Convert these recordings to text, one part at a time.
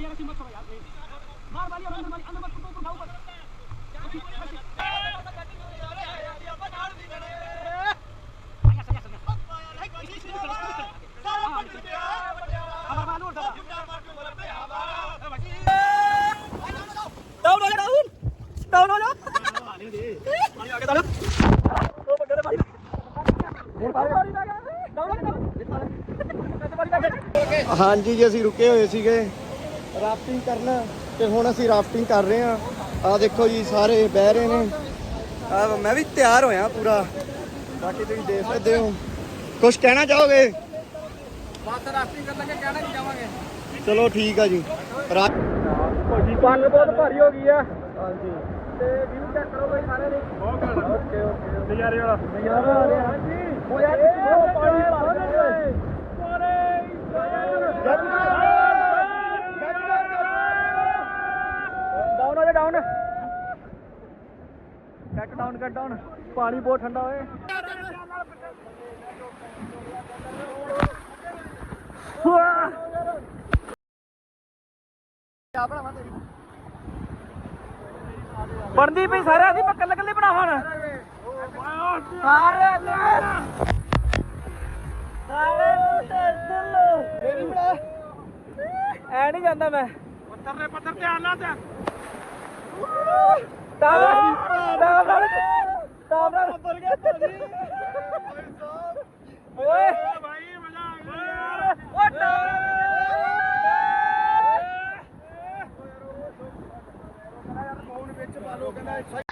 यार ऐसी मत करो यार मार वाली अंदर वाली अंदर मत ऊपर उठाओ ऊपर डाउन हो जा डाउन डाउन हो जा पानी आगे डालो ओ बंदे ने पानी ਹਾਂਜੀ ਜੀ ਅਸੀਂ ਰੁਕੇ ਹੋਏ ਸੀਗੇ ਰਾਫਟਿੰਗ ਕਰਨਾ ਤੇ ਹੁਣ ਅਸੀਂ ਰਾਫਟਿੰਗ ਕਰ ਰਹੇ ਆ ਆ ਦੇਖੋ ਜੀ ਸਾਰੇ ਬਹਿ ਰਹੇ ਨੇ। ਆ ਮੈਂ ਵੀ ਤਿਆਰ ਹੋਇਆ ਪੂਰਾ। ਬਾਕੀ ਤੁਸੀਂ ਦੇਖ ਸਕਦੇ ਹੋ। ਕੁਝ ਕਹਿਣਾ ਚਾਹੋਗੇ? ਬਸ ਰਾਫਟਿੰਗ ਕਰਨ ਲੱਗੇ ਕਹਿਣਾ ਨਹੀਂ ਜਾਵਾਂਗੇ ਚਲੋ ਠੀਕ ਆ ਜੀ। ਰਾ- ਪਾਣੀ ਬਹੁਤ ਭਾਰੀ ਹੋ ਗਈ ਆ। ਹਾਂਜੀ। ਤੇ ਵੀਊ ਚੈੱਕ ਕਰੋ ਬਈ ਸਾਰੇ ਦੇ ਓਕੇ ਓਕੇ ਨਜ਼ਾਰੇ ਵਾਲਾ। ਨਜ਼ਾਰਾ ਆ ਰਿਹਾ ਹਾਂਜੀ। ਉਹ ਯਾਰ ਉਹ ਪਾਣੀ ਭਰ ਡਾਊਨ ਹੋ ਜਾ ਡਾਊਨ ਕੱਟ ਡਾਊਨ ਕੱਟ ਡਾਊਨ ਪਾਣੀ ਬਹੁਤ ਠੰਡਾ ਹੋਏ ਬਣਦੀ ਪਈ ਸਾਰਿਆਂ ਦੀ ਮੈਂ ਕੱਲੇ ਕੱਲੇ ਬਣਾਵਾਂ ਸਾਰੇ ਸਾਰੇ ਮੇਰੀ ਬਣਾ ਐ ਨਹੀਂ ਜਾਂਦਾ ਮੈਂ। ਪੱਥਰ ਦੇ ਪੱਥਰ ਧਿਆਨ ਨਾਲ ਤੇ ਤਾਵਰਾ ਤਾਵਰਾ ਤਾਵਰਾ ਉੱਤਰ ਗਿਆ ਭਾਜੀ ਓਏ। ਭਾਈ ਮਜ਼ਾ ਆ ਗਿਆ ਓ ਤਾਵਰਾ ਬੜਾ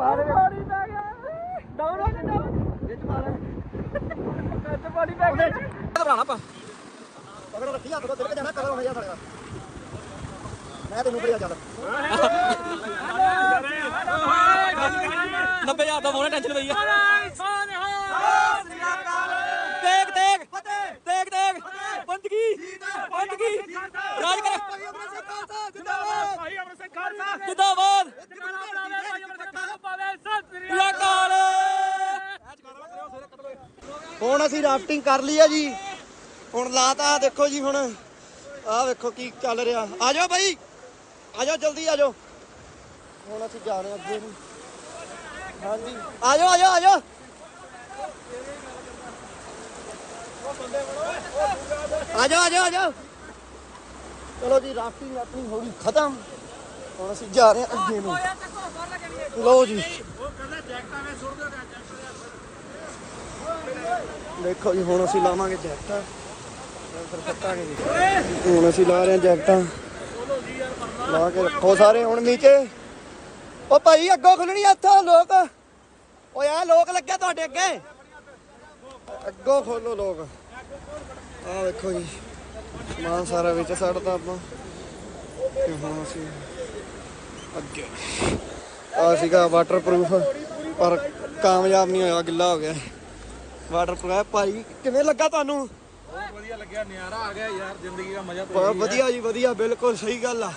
ਹੁਣ ਦੇ ਪਾਣੀ ਪੈ ਗਿਆ। ਡਾਊਨ ਹੋ ਜਾ ਡਾਊਨ ਵਿੱਚ ਪਾ ਲੈ ਵਿੱਚ ਪਾਣੀ ਪੈ ਗਿਆ। ਘਬਰਾਣਾ ਪਾ ਪਕੜ ਰੱਖੀ ਹੱਥ ਤੋਂ ਤਿਲਕ ਜਾਣਾ ਕਦਰ ਹੋ ਜਾ ਸਕਦਾ ਮੈਂ ਤੈਨੂੰ ਬੜਿਆ ਚੱਲ। 90000 ਦਾ ਮੋਨੇ ਟੈਨਸ਼ਨ ਪਈ ਆ ਦੇਖ ਦੇਖ ਦੇਖ ਦੇਖ ਬੰਦਗੀ ਬੰਦਗੀ ਰਾਜ ਕਰ ਜਿੰਦਾਬਾਦ। ਲਗਾਲ ਹੁਣ ਅਸੀਂ ਰਾਫਟਿੰਗ ਕਰ ਲਈ ਆ ਜੀ। ਹੁਣ ਲਾਤਾ ਦੇਖੋ ਜੀ ਹੁਣ। ਆਹ ਵੇਖੋ ਕੀ ਚੱਲ ਰਿਹਾ। ਆ ਜਾਓ ਬਾਈ। ਆ ਜਾਓ ਜਲਦੀ ਆ ਜਾਓ ਹੁਣ ਅਸੀਂ ਜਾ ਰਹੇ ਅੱਗੇ ਨੂੰ। ਹਾਂਜੀ। ਆ ਜਾਓ ਆ ਜਾਓ ਆ ਜਾਓ ਆ ਜਾਓ ਆ ਜਾਓ ਆ ਜਾਓ ਚਲੋ ਜੀ ਰਾਫਟਿੰਗ ਆਪਣੀ ਹੋ ਗਈ ਖਤਮ। ਹੁਣ ਅਸੀਂ ਜਾ ਰਹੇ ਹਾਂ ਅੱਗੇ ਨੂੰ। ਲੋ ਜੀ। ਦੇਖੋ ਜੀ, ਹੁਣ ਅਸੀਂ ਲਾਵਾਂਗੇ ਜੈਕਟਾਂ। ਫਿਰ ਫੱਟਾਂਗੇ ਜੀ। ਹੁਣ ਅਸੀਂ ਲਾ ਰਹੇ ਹਾਂ ਜੈਕਟਾਂ। ਲਾ ਕੇ ਰੱਖੋ ਸਾਰੇ ਹੁਣ ਨੀਚੇ। ਉਹ ਭਾਈ, ਅੱਗੋਂ ਖੁੱਲਣੀ ਇੱਥੋਂ, ਲੋਕ। ਓਏ ਆ ਲੋਕ ਲੱਗਿਆ ਤੁਹਾਡੇ ਅੱਗੇ। ਅੱਗੋਂ ਖੋਲੋ ਲੋਕ। ਆਹ ਵੇਖੋ ਜੀ, ਸਮਾਨ ਸਾਰਾ ਵਿੱਚ ਛੱਡਤਾ ਆਪਾਂ। ਤੇ ਹੁਣ ਅਸੀਂ ਅੱਗੇ। ਆ ਸੀਗਾ ਵਾਟਰਪ੍ਰੂਫ ਪਰ ਕਾਮਯਾਬ ਨਹੀਂ ਹੋਇਆ, ਗਿੱਲਾ ਹੋ ਗਿਆ। ਵਾਟਰਪ੍ਰੂਫ ਭਾਈ ਕਿਵੇਂ ਲੱਗਾ ਤੁਹਾਨੂੰ? ਵਧੀਆ ਲੱਗਿਆ। ਨਿਆਰਾ ਆ ਗਿਆ ਯਾਰ ਜ਼ਿੰਦਗੀ ਦਾ ਮਜ਼ਾ ਬਹੁਤ ਵਧੀਆ ਜੀ ਵਧੀਆ ਬਿਲਕੁਲ ਸਹੀ ਗੱਲ ਆ।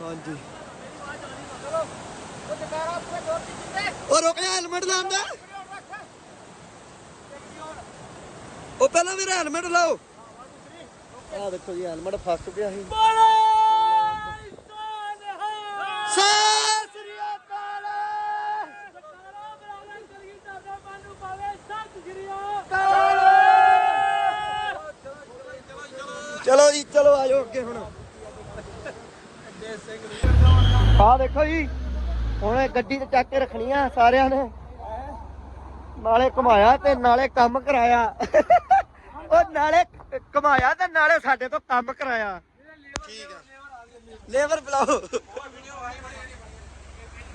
ਹਾਂਜੀ। ਉਹ ਰੁਕ ਜਾ ਹੈਲਮਟ ਲਾਉਂਦਾ ਉਹ ਪਹਿਲਾਂ ਮੇਰਾ ਹੈਲਮਟ ਲਾਓ। ਆ ਦੇਖੋ ਜੀ ਹੈਲਮਟ ਫਸ ਗਿਆ ਸੀ। ਸਤਿ ਸ੍ਰੀ ਅਕਾਲ ਚਲੋ ਜੀ ਚਲੋ ਅੱਗੇ ਹੁਣ। ਆ ਦੇਖੋ ਜੀ, ਹੁਣ ਇਹ ਗੱਡੀ ਤੇ ਚੱਕ ਕੇ ਰੱਖਣੀਆਂ ਸਾਰਿਆਂ ਨੇ। ਨਾਲੇ ਘੁਮਾਇਆ ਤੇ ਨਾਲੇ ਕੰਮ ਕਰਾਇਆ। ਉਹ ਨਾਲੇ ਘੁਮਾਇਆ ਤੇ ਨਾਲੇ ਸਾਡੇ ਤੋਂ ਕੰਮ ਕਰਾਇਆ। ਠੀਕ ਆ ਲੇਬਰ ਬੁਲਾਓ।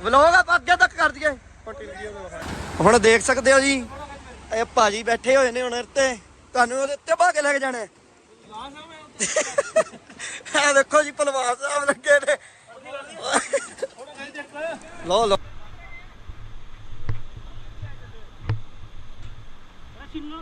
ਵਲੋਗ ਆਪਾਂ ਅੱਗੇ ਤੱਕ ਕਰ ਦਈਏ। ਹੁਣ ਦੇਖ ਸਕਦੇ ਹੋ ਜੀ, ਇਹ ਭਾਜੀ ਬੈਠੇ ਹੋਏ ਨੇ ਹੁਣ ਇੱਥੇ। ਤੁਹਾਨੂੰ ਉਹਦੇ ਉੱਤੇ ਪਾ ਕੇ ਲੈ ਕੇ ਜਾਣਾ ਆ ਦੇਖੋ ਜੀ ਪਲਵਾਨ ਸਾਹਿਬ ਲੱਗੇ ਨੇ। ਲੋ ਲੋ ਸ਼ਿਮਲਾ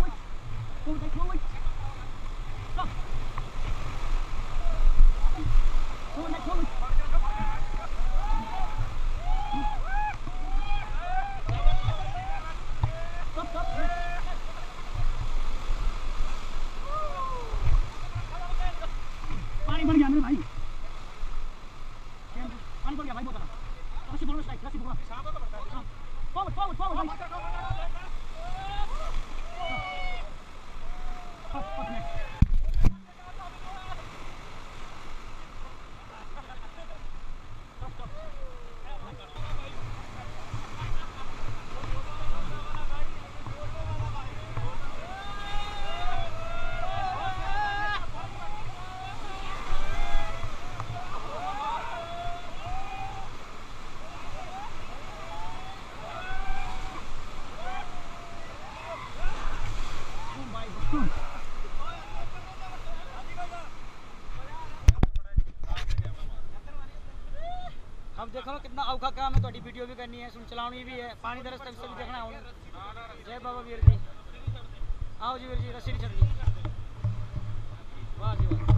Come on. देखो कितना औखा काम है तो वीडियो भी करनी है, सुन चलानी भी है, पानी दरस तक भी देखना है जय बाबा वीर जी। आओ जी वीर जी, रस्सी नहीं चढ़नी। वाह जी वाह।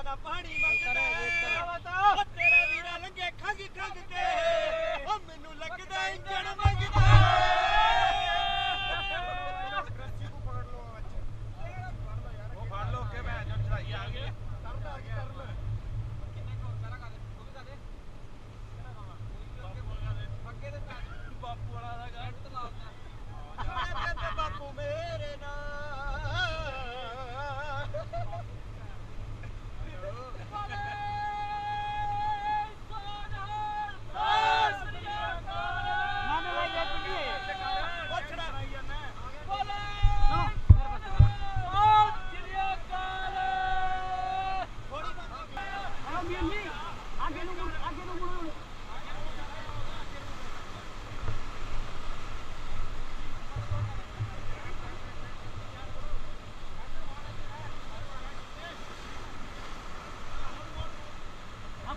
ਅੱਖਾਂ ਦਾ ਪਾਣੀ ਮੰਗਦਾ ਓ ਤੇਰਾ ਵੀਰਾ ਲੰਗੇ ਖੰਗ ਖੰਗ ਕੇ ਓ ਮੈਨੂੰ ਲੱਗਦਾ ਇੰਜਣ ਮੰਗਦਾ ਬਾਪੂ ਵਾਲਾ ਦਾ ਗਾ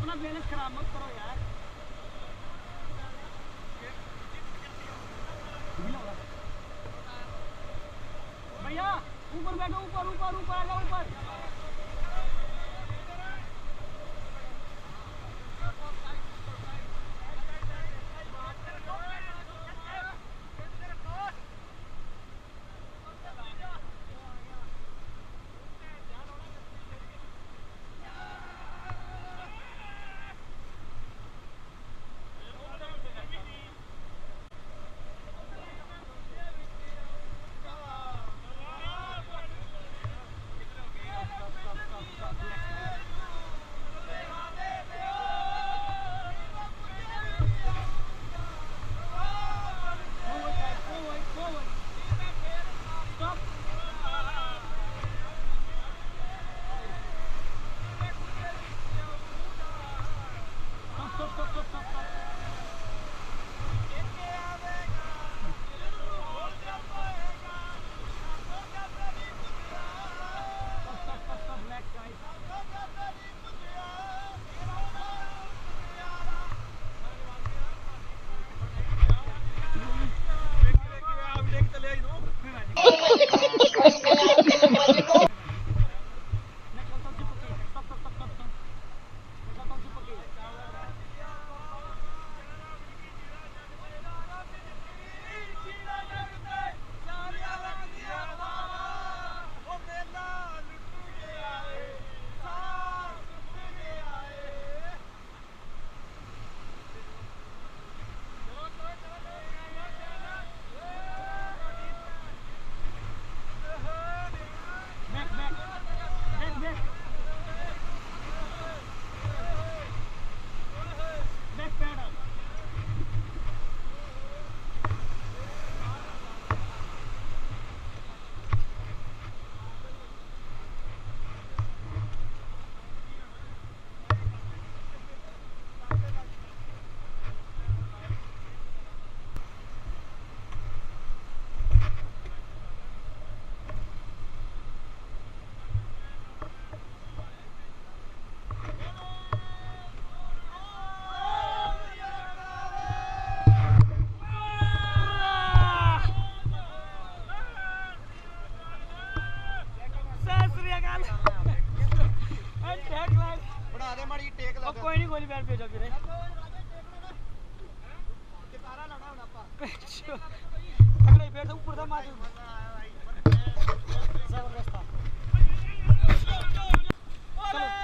अपना बैलेंस खराब मत करो यार भैया ऊपर बैठो ऊपर ऊपर મારે મારી ટેક લગ કોઈ ની ગોલી બેટ પેજો રે કે તારા લડાવ નાપા અગલે બેટ ઉપર થા મારી જબરદસ્ત ચલો.